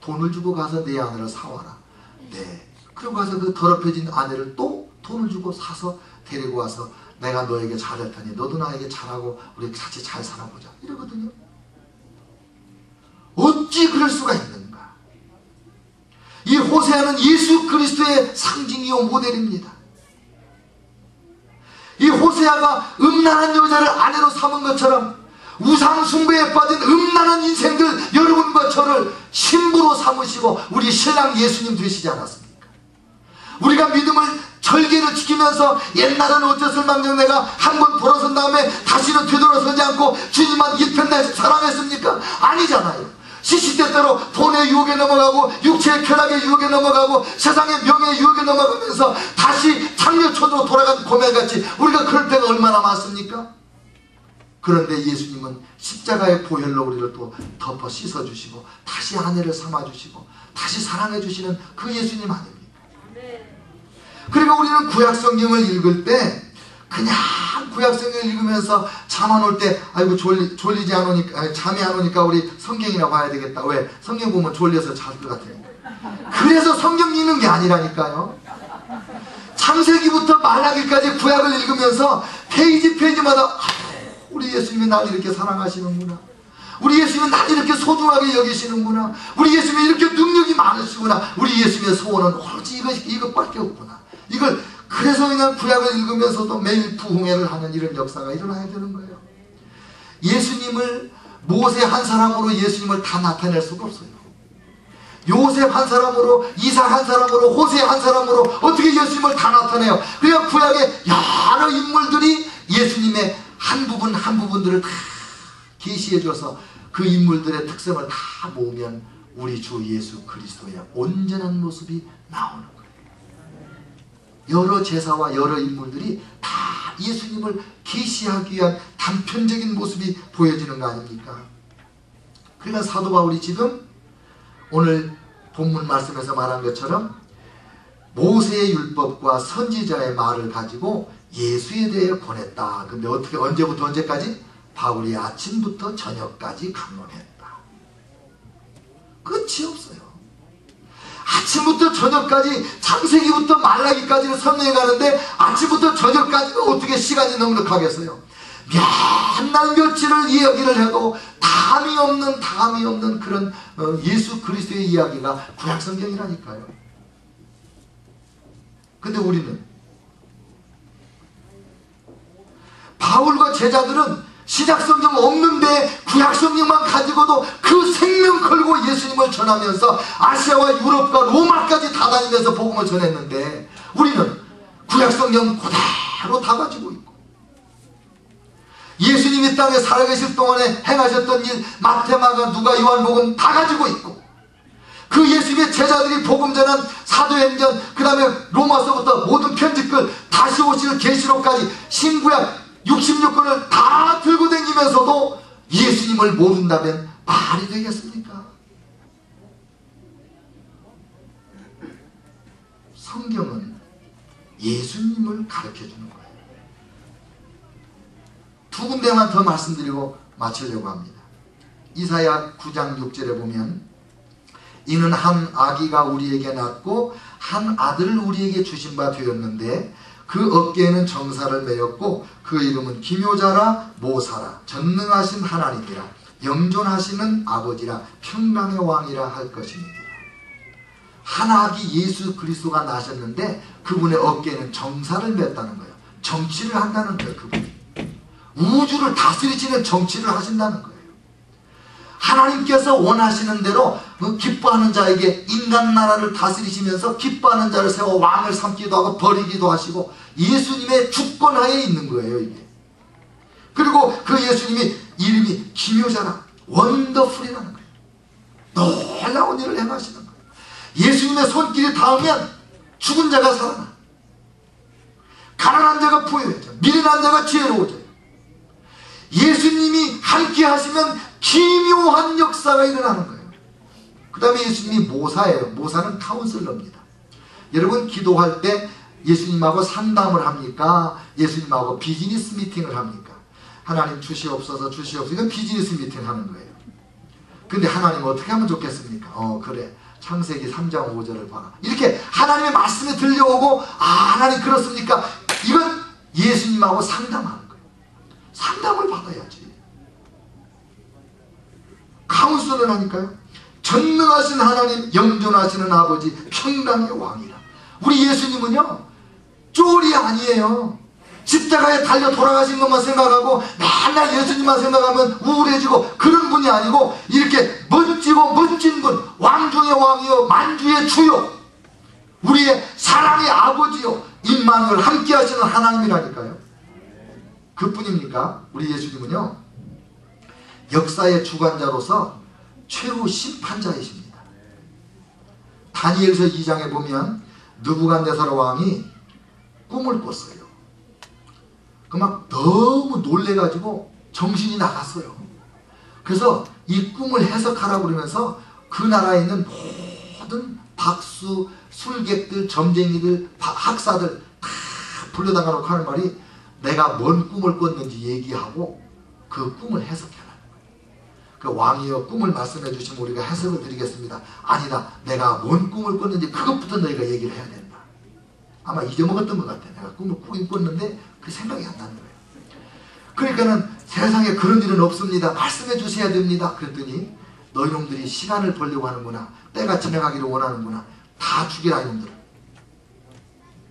돈을 주고 가서 내 아내를 사와라. 네. 그리고 가서 그 더럽혀진 아내를 또 돈을 주고 사서 데리고 와서 내가 너에게 잘할 테니 너도 나에게 잘하고 우리 같이 잘 살아보자. 이러거든요. 어찌 그럴 수가 있는가? 이 호세아는 예수 그리스도의 상징이요 모델입니다. 이 호세아가 음란한 여자를 아내로 삼은 것처럼 우상 숭배에 빠진 음란한 인생들 여러분과 저를 신부로 삼으시고 우리 신랑 예수님 되시지 않았습니까? 우리가 믿음을 절개를 지키면서 옛날은 어땠을 망정 내가 한 번 돌아선 다음에 다시는 되돌아서지 않고 주님만 일편내 사랑했습니까? 아니잖아요. 시시때때로 돈의 유혹에 넘어가고 육체의 쾌락의 유혹에 넘어가고 세상의 명예의 유혹에 넘어가면서 다시 장려초로 돌아간 고멜같이 우리가 그럴 때가 얼마나 많습니까? 그런데 예수님은 십자가의 보혈로 우리를 또 덮어 씻어주시고 다시 아내를 삼아주시고 다시 사랑해주시는 그 예수님 아닙니까? 그리고 우리는 구약성경을 읽을 때 그냥 구약성경을 읽으면서 잠 안 올 때 아이고 졸리, 졸리지 않으니까 잠이 안 오니까 우리 성경이나 봐야 되겠다 왜? 성경 보면 졸려서 잘 것 같아요 그래서 성경 읽는 게 아니라니까요 창세기부터 말라기까지 구약을 읽으면서 페이지 페이지마다 우리 예수님이 나를 이렇게 사랑하시는구나 우리 예수님은 나를 이렇게 소중하게 여기시는구나 우리 예수님이 이렇게 능력이 많으시구나 우리 예수님의 소원은 오로지 이것, 이것밖에 없구나 이걸 그래서 그냥 구약을 읽으면서도 매일 부흥회를 하는 이런 역사가 일어나야 되는 거예요. 예수님을 모세 한 사람으로 예수님을 다 나타낼 수가 없어요. 요셉 한 사람으로 이사 한 사람으로 호세 한 사람으로 어떻게 예수님을 다 나타내요. 그러니까 구약의 여러 인물들이 예수님의 한 부분 한 부분들을 다 계시해 줘서 그 인물들의 특성을 다 모으면 우리 주 예수 그리스도의 온전한 모습이 나오는 거예요. 여러 제사와 여러 인물들이 다 예수님을 계시하기 위한 단편적인 모습이 보여지는 거 아닙니까? 그러니까 사도 바울이 지금 오늘 본문 말씀에서 말한 것처럼 모세의 율법과 선지자의 말을 가지고 예수에 대해 권했다. 근데 어떻게 언제부터 언제까지? 바울이 아침부터 저녁까지 강론했다. 끝이 없어요. 아침부터 저녁까지 창세기부터 말라기까지를 설명해 가는데 아침부터 저녁까지는 어떻게 시간이 넉넉하겠어요. 몇날 며칠을 이야기를 해도 담이 없는 담이 없는 그런 어, 예수 그리스도의 이야기가 구약성경이라니까요. 근데 우리는 바울과 제자들은 신약성경 없는데 구약성경만 가지고도 그 생명 걸고 예수님을 전하면서 아시아와 유럽과 로마까지 다 다니면서 복음을 전했는데 우리는 구약성경 그대로 다 가지고 있고 예수님이 땅에 살아계실 동안에 행하셨던 일 마테마가 누가 요한복음 다 가지고 있고 그 예수님의 제자들이 복음 전한 사도행전 그 다음에 로마서부터 모든 편집글 다시 오실 계시록까지 신구약 66권을 다 들고 다니면서도 예수님을 모른다면 말이 되겠습니까? 성경은 예수님을 가르쳐 주는 거예요. 두 군데만 더 말씀드리고 마치려고 합니다. 이사야 9장 6절에 보면 이는 한 아기가 우리에게 낳고 한 아들을 우리에게 주신 바 되었는데 그 어깨에는 정사를 매였고 그 이름은 기묘자라 모사라 전능하신 하나님이라 영존하시는 아버지라 평강의 왕이라 할 것입니다. 하나기 예수 그리스도가 나셨는데 그분의 어깨에는 정사를 맸다는 거예요. 정치를 한다는 거예요. 그분이. 우주를 다스리시는 정치를 하신다는 거예요. 하나님께서 원하시는 대로 그 기뻐하는 자에게 인간 나라를 다스리시면서 기뻐하는 자를 세워 왕을 삼기도 하고 버리기도 하시고 예수님의 주권하에 있는 거예요 이게. 그리고 그 예수님이 이름이 기묘자라 원더풀이라는 거예요. 놀라운 일을 행하시는 거예요. 예수님의 손길이 닿으면 죽은 자가 살아나. 가난한 자가 부여해져. 미련한 자가 지혜로워져요. 예수님이 함께 하시면 기묘한 역사가 일어나는 거예요. 그 다음에 예수님이 모사예요. 모사는 카운슬러입니다. 여러분 기도할 때 예수님하고 상담을 합니까? 예수님하고 비즈니스 미팅을 합니까? 하나님 주시옵소서 주시옵소서 이건 비즈니스 미팅 하는 거예요. 근데 하나님 어떻게 하면 좋겠습니까? 어 그래 창세기 3장 5절을 봐라 이렇게 하나님의 말씀이 들려오고 아 하나님 그렇습니까? 이건 예수님하고 상담하는 거예요 상담을 받아야지 카운슬을 하니까요. 전능하신 하나님 영존하시는 아버지 평강의 왕이라. 우리 예수님은요 쫄이 아니에요. 십자가에 달려 돌아가신 것만 생각하고 맨날 예수님만 생각하면 우울해지고 그런 분이 아니고 이렇게 멋지고 멋진 분 왕중의 왕이요 만주의 주요 우리의 사랑의 아버지요 임마누엘 함께 하시는 하나님이라니까요. 그뿐입니까? 우리 예수님은요 역사의 주관자로서 최후 심판자이십니다 다니엘서 2장에 보면 느부간네살 왕이 꿈을 꿨어요 그 막 너무 놀래가지고 정신이 나갔어요. 그래서 이 꿈을 해석하라고 그러면서 그 나라에 있는 모든 박수, 술객들, 점쟁이들, 학사들 다 불러다가 놓고 하는 말이 내가 뭔 꿈을 꿨는지 얘기하고 그 꿈을 해석해라. 그 왕이여 꿈을 말씀해 주시면 우리가 해석을 드리겠습니다. 아니다. 내가 뭔 꿈을 꿨는지 그것부터 너희가 얘기를 해야 된다. 아마 잊어먹었던 것 같아. 내가 꿈을 꾸긴 꿨는데 그 생각이 안 나는 거예요. 그러니까는 세상에 그런 일은 없습니다. 말씀해 주셔야 됩니다. 그랬더니 너희놈들이 시간을 벌려고 하는구나. 때가 지나가기를 원하는구나. 다 죽여라 이놈들.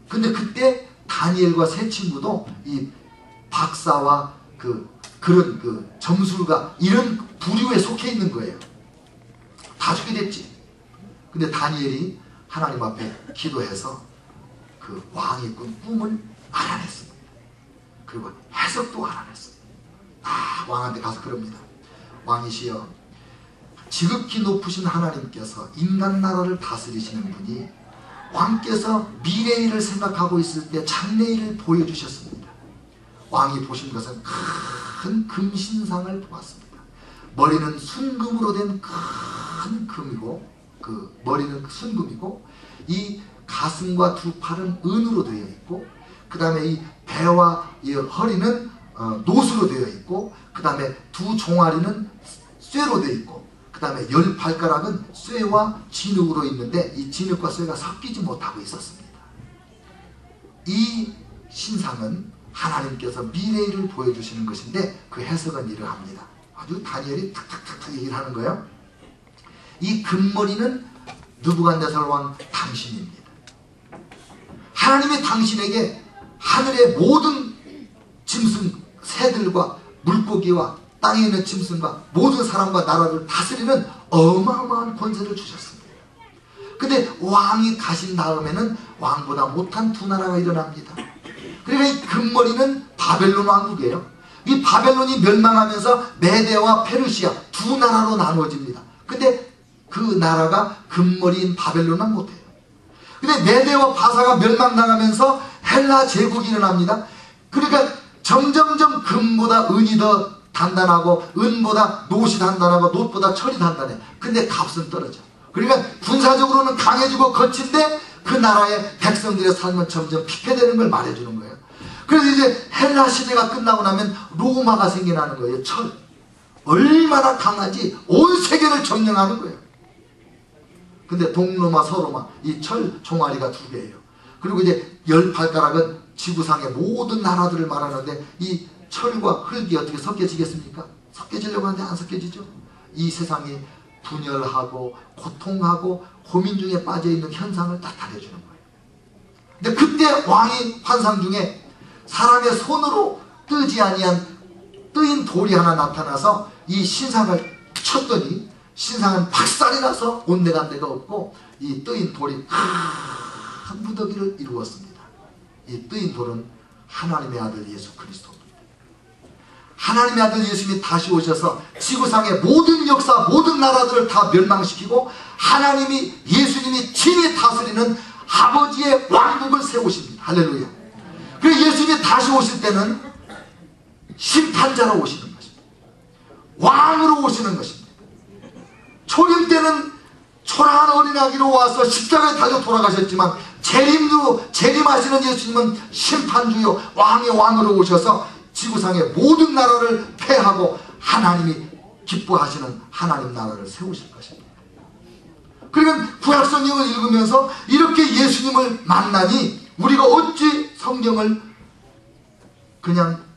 근데 그때 다니엘과 세 친구도 이 박사와 그 그런 그 점술가 이런 부류에 속해 있는 거예요. 다 죽게 됐지. 근데 다니엘이 하나님 앞에 기도해서 그 왕이 꾼 꿈을 알아냈습니다. 그리고 해석도 알아냈습니다. 아, 왕한테 가서 그럽니다. 왕이시여 지극히 높으신 하나님께서 인간 나라를 다스리시는 분이 왕께서 미래 일을 생각하고 있을 때 장래 일을 보여주셨습니다. 왕이 보신 것은 큰 금신상을 보았습니다. 머리는 순금으로 된 큰 금이고 그 머리는 순금이고 이 가슴과 두 팔은 은으로 되어 있고 그 다음에 이 배와 이 허리는 어, 노수로 되어 있고 그 다음에 두 종아리는 쇠로 되어 있고 그 다음에 열 발가락은 쇠와 진흙으로 있는데 이 진흙과 쇠가 섞이지 못하고 있었습니다. 이 신상은 하나님께서 미래를 보여주시는 것인데 그 해석은 이러합니다. 아주 다니엘이 탁탁탁탁 얘기를 하는 거예요. 이 금머리는 누부간네살 왕 당신입니다. 하나님이 당신에게 하늘의 모든 짐승 새들과 물고기와 땅에 있는 짐승과 모든 사람과 나라를 다스리는 어마어마한 권세를 주셨습니다. 근데 왕이 가신 다음에는 왕보다 못한 두 나라가 일어납니다. 그러니까 이 금머리는 바벨론 왕국이에요. 이 바벨론이 멸망하면서 메데와 페르시아 두 나라로 나누어집니다. 근데 그 나라가 금머리인 바벨론은 못해요. 근데 메데와 바사가 멸망당하면서 헬라 제국이 일어납니다. 그러니까 점점점 금보다 은이 더 단단하고 은보다 노시 단단하고 노보다 철이 단단해. 근데 값은 떨어져. 그러니까 군사적으로는 강해지고 거친데 그 나라의 백성들의 삶은 점점 피폐되는 걸 말해주는 거예요. 그래서 이제 헬라 시대가 끝나고 나면 로마가 생겨나는 거예요. 철. 얼마나 강하지 온 세계를 점령하는 거예요. 근데 동로마 서로마 이 철 종아리가 두 개예요. 그리고 이제 열 발가락은 지구상의 모든 나라들을 말하는데 이 철과 흙이 어떻게 섞여지겠습니까? 섞여지려고 하는데 안 섞여지죠. 이 세상이 분열하고 고통하고 고민 중에 빠져있는 현상을 나타내주는 거예요. 근데 그때 왕이 환상 중에 사람의 손으로 뜨지 아니한 뜨인 돌이 하나 나타나서 이 신상을 쳤더니 신상은 박살이 나서 온데간데가 없고 이 뜨인 돌이 큰 무더기를 이루었습니다. 이 뜨인 돌은 하나님의 아들 예수 그리스도입니다. 하나님의 아들 예수님이 다시 오셔서 지구상의 모든 역사 모든 나라들을 다 멸망시키고 하나님이 예수님이 친히 다스리는 아버지의 왕국을 세우십니다. 할렐루야. 그래서 예수님이 다시 오실 때는 심판자로 오시는 것입니다. 왕으로 오시는 것입니다. 초림 때는 초라한 어린아기로 와서 십자가에 달려 돌아가셨지만 재림도 재림하시는 예수님은 심판주요 왕의 왕으로 오셔서 지구상의 모든 나라를 패하고 하나님이 기뻐하시는 하나님 나라를 세우실 것입니다. 그러니까 구약성경을 읽으면서 이렇게 예수님을 만나니 우리가 어찌 성경을 그냥